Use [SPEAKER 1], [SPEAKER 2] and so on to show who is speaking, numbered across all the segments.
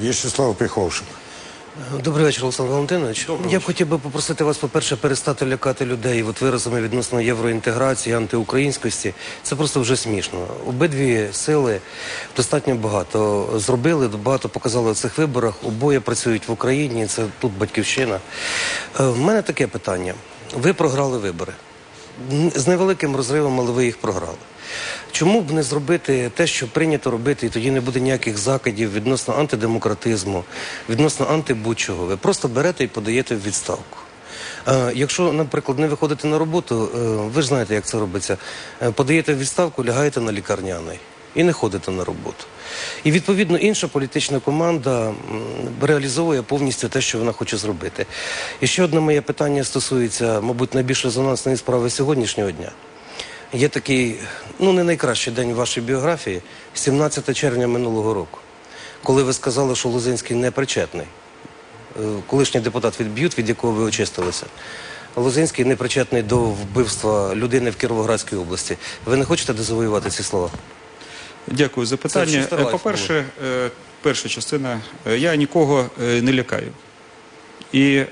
[SPEAKER 1] В'ячеслав Піховшин.
[SPEAKER 2] Добрий вечір, Олександр Валентинович. Я б хотів би попросити вас, по-перше, перестати лякати людей от виразами відносно євроінтеграції, антиукраїнськості. Це просто вже смішно. Обидві сили достатньо багато зробили, багато показали в цих виборах. Обоє працюють в Україні. Це тут батьківщина. Е, В мене таке питання. Ви програли вибори. З невеликим розривом, але ви їх програли. Чому б не зробити те, що прийнято робити, і тоді не буде ніяких закидів відносно антидемократизму, відносно антибучого. Ви просто берете і подаєте в відставку. Е, якщо, наприклад, не виходите на роботу, е, ви ж знаєте, як це робиться. Е, подаєте в відставку, лягаєте на лікарняний і не ходите на роботу. І відповідно інша політична команда реалізовує повністю те, що вона хоче зробити. І ще одне моє питання стосується, мабуть, найбільш резонансної справи сьогоднішнього дня. Є такий, ну не найкращий день в вашій біографії, 17 червня минулого року, коли ви сказали, що Лозинський не причетний. Е, Колишній депутат від БЮТ, від якого ви очистилися. Лозинський не причетний до вбивства людини в Кіровоградській області. Ви не хочете дезавоювати ці слова?
[SPEAKER 3] Дякую за питання. По-перше, е, перша частина, е, я нікого е, не лякаю. І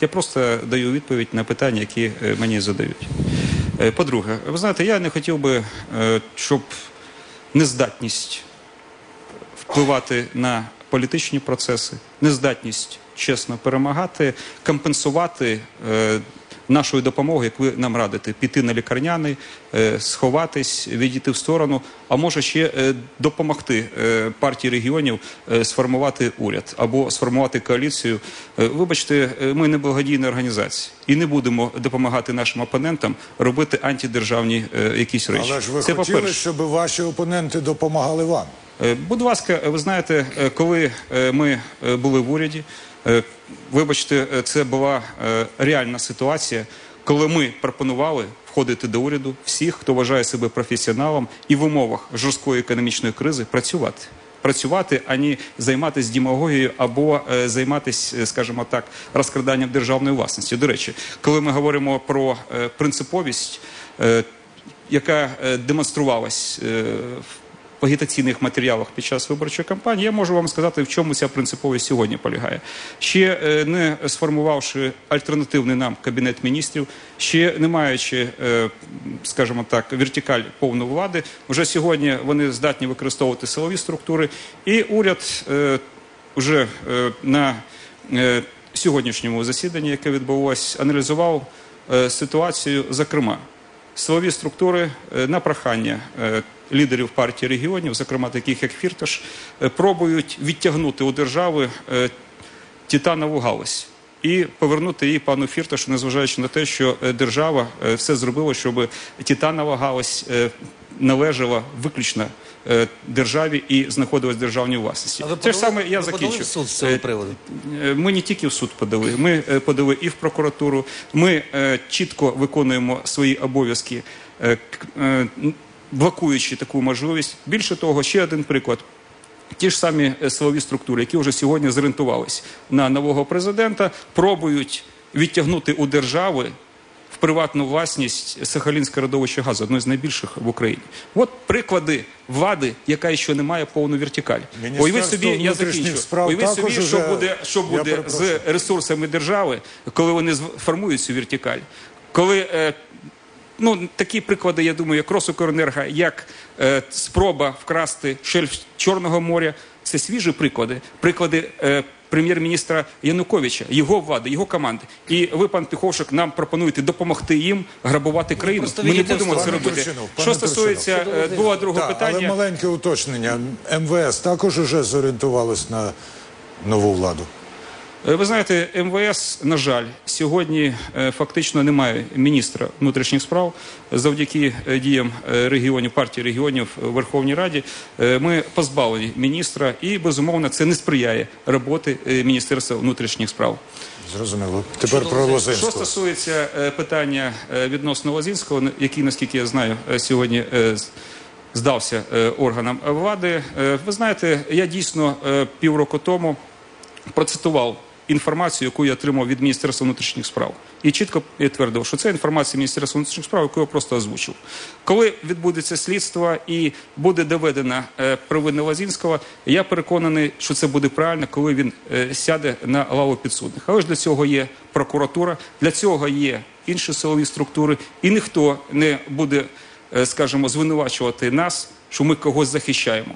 [SPEAKER 3] я просто даю відповідь на питання, які мені задають. По-друге, ви знаєте, я не хотів би, щоб нездатність впливати на політичні процеси, нездатність чесно перемагати, компенсувати нашою допомогою, як ви нам радите, піти на лікарняний, е, сховатись, відійти в сторону, а може ще е, допомогти е, партії регіонів сформувати уряд або сформувати коаліцію. Вибачте, ми не благодійна організація і не будемо допомагати нашим опонентам робити антидержавні якісь речі.
[SPEAKER 1] Але ж ви
[SPEAKER 3] Це
[SPEAKER 1] хотіли, щоб ваші опоненти допомагали вам.
[SPEAKER 3] Будь ласка, ви знаєте, коли ми були в уряді, вибачте, е, це була е, реальна ситуація, коли ми пропонували входити до уряду всіх, хто вважає себе професіоналом і в умовах жорсткої економічної кризи працювати. Працювати, а не займатися демагогією або е, займатися, е, скажімо так, розкраданням державної власності. До речі, коли ми говоримо про е, принциповість, е, яка е, демонструвалась е, в агітаційних матеріалах під час виборчої кампанії, я можу вам сказати, в чому ця принциповість сьогодні полягає. Ще е, не сформувавши альтернативний нам кабінет міністрів, ще не маючи, е, скажімо так, вертикаль повної влади, вже сьогодні вони здатні використовувати силові структури, і уряд вже е, на сьогоднішньому засіданні, яке відбулось, аналізував ситуацію, зокрема силові структури на прохання лідерів партії регіонів, зокрема таких як Фірташ, е, пробують відтягнути у держави е, титанову галузь. І повернути її пану Фірташу, незважаючи на те, що е, держава все зробила, щоб титанова галузь належала виключно державі і знаходилась в державній власності.
[SPEAKER 2] А ви
[SPEAKER 3] Те ж саме я
[SPEAKER 2] ви
[SPEAKER 3] закінчу.
[SPEAKER 2] в суд з цього приводу?
[SPEAKER 3] Ми не тільки в суд подали, ми подали і в прокуратуру. Ми чітко виконуємо свої обов'язки, блокуючи таку можливість. Більше того, ще один приклад. Ті ж самі е, силові структури, які вже сьогодні зорієнтувались на нового президента, пробують відтягнути у держави в приватну власність Сахалінське родовище газу, одне з найбільших в Україні. От приклади влади, яка ще не має повну вертикаль. Уявіть собі, я закінчу. Уявіть собі, що буде, що буде з ресурсами держави, коли вони формують цю вертикаль. Коли е, ну такі приклади, я думаю, як Росукренерго, як е, спроба вкрасти шельф Чорного моря, це свіжі приклади. Приклади е, прем'єр-міністра Януковича, його влади, його команди. І ви, пан Піховшик, нам пропонуєте допомогти їм грабувати країну. Ми не будемо це робити. Що стосується
[SPEAKER 2] Турчинов.
[SPEAKER 3] е, друге питання.
[SPEAKER 1] але маленьке уточнення. МВС також уже зорієнтувалось на нову владу.
[SPEAKER 3] Е, Ви знаєте, МВС, на жаль, сьогодні е, фактично немає міністра внутрішніх справ. Завдяки е, діям регіонів, партії регіонів у Верховній Раді ми позбавлені міністра, і безумовно це не сприяє роботи Міністерства внутрішніх справ.
[SPEAKER 1] Зрозуміло. Тепер про
[SPEAKER 3] Що стосується питання відносно Лозінського, на- який, наскільки я знаю, сьогодні здався е, органам влади. Е, Ви знаєте, я дійсно е, півроку тому процитував інформацію, яку я отримав від Міністерства внутрішніх справ, і чітко підтвердив, що це інформація Міністерства внутрішніх справ, яку я просто озвучив. Коли відбудеться слідство і буде доведена е, провина Лазінського, я переконаний, що це буде правильно, коли він е, сяде на лаву підсудних. Але ж для цього є прокуратура, для цього є інші силові структури, і ніхто не буде, е, скажімо, звинувачувати нас, що ми когось захищаємо.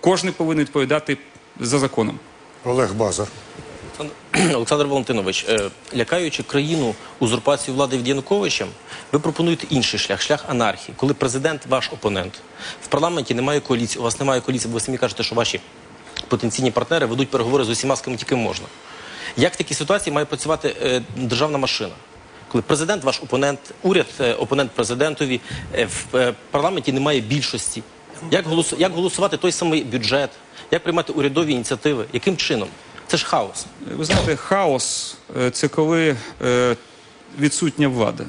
[SPEAKER 3] Кожен повинен відповідати за законом.
[SPEAKER 1] Олег Базар.
[SPEAKER 4] Олександр Валентинович, е, лякаючи країну узурпацію влади від Януковича, ви пропонуєте інший шлях, шлях анархії, коли президент ваш опонент. В парламенті немає коаліції, у вас немає коаліції, бо ви самі кажете, що ваші потенційні партнери ведуть переговори з усіма, з ким тільки можна. Як в такій ситуації має працювати е, державна машина? Коли президент ваш опонент, уряд е, опонент президентові, в парламенті немає більшості. Як, голосу, як голосувати той самий бюджет, як приймати урядові ініціативи? Яким чином? Це ж хаос.
[SPEAKER 3] Ви знаєте, хаос е, це коли е, відсутня влада.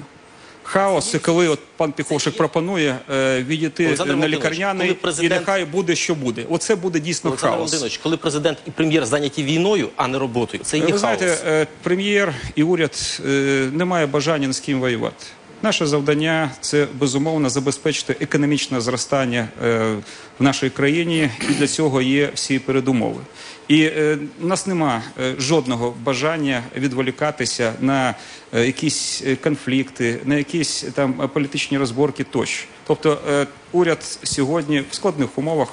[SPEAKER 3] Хаос це коли от пан Піховшик пропонує е, відійти
[SPEAKER 4] Олександр
[SPEAKER 3] на
[SPEAKER 4] Володимирович,
[SPEAKER 3] лікарняний
[SPEAKER 4] коли президент-
[SPEAKER 3] і нехай буде, що буде. Оце буде дійсно
[SPEAKER 4] Олександр
[SPEAKER 3] хаос.
[SPEAKER 4] Володимирович, коли президент і прем'єр зайняті війною, а не роботою, це і є
[SPEAKER 3] Ви
[SPEAKER 4] хаос.
[SPEAKER 3] знаєте, е, прем'єр і уряд е, не має бажання ні з ким воювати. Наше завдання це безумовно забезпечити економічне зростання е, в нашій країні, і для цього є всі передумови. І е, нас нема е, жодного бажання відволікатися на е, якісь конфлікти, на якісь там політичні розборки тощо. Тобто е, уряд сьогодні в складних умовах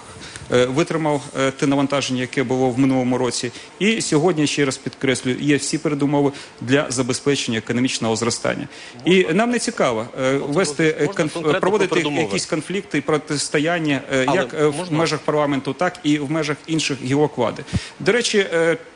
[SPEAKER 3] е, витримав е, те навантаження, яке було в минулому році. І сьогодні, ще раз підкреслюю, є всі передумови для забезпечення економічного зростання. І нам не цікаво вести конф- проводити якісь конфлікти і протистояння
[SPEAKER 4] Але
[SPEAKER 3] як е, в
[SPEAKER 4] можна?
[SPEAKER 3] межах парламенту, так і в межах інших гілок влади. До речі,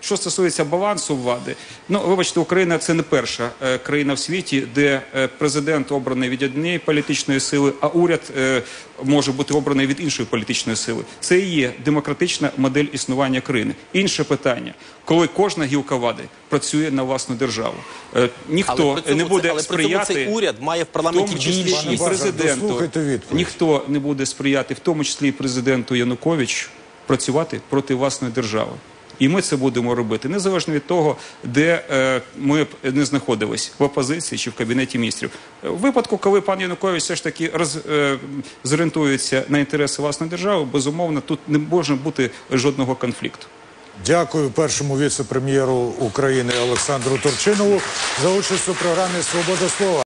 [SPEAKER 3] що стосується балансу влади, ну вибачте, Україна це не перша країна в світі, де президент обраний від однієї політичної сили, а уряд е, може бути обраний від іншої політичної сили. Це і є демократична модель існування країни. Інше питання, коли кожна гілка влади працює на власну державу, Е, ніхто
[SPEAKER 4] але цьому
[SPEAKER 3] не буде
[SPEAKER 4] але
[SPEAKER 3] сприяти
[SPEAKER 4] цей уряд має в
[SPEAKER 3] в
[SPEAKER 4] парламенті
[SPEAKER 3] тому числі і президенту.
[SPEAKER 1] відповідь.
[SPEAKER 3] Ніхто не буде сприяти, в тому числі і президенту Янукович, працювати проти власної держави. І ми це будемо робити незалежно від того, де е, ми б не знаходились в опозиції чи в кабінеті міністрів. В випадку, коли пан Янукович все ж таки роз, е, зорієнтується на інтереси власної держави, безумовно, тут не може бути жодного конфлікту.
[SPEAKER 1] Дякую першому віце-прем'єру України Олександру Турчинову за участь у програмі Свобода слова.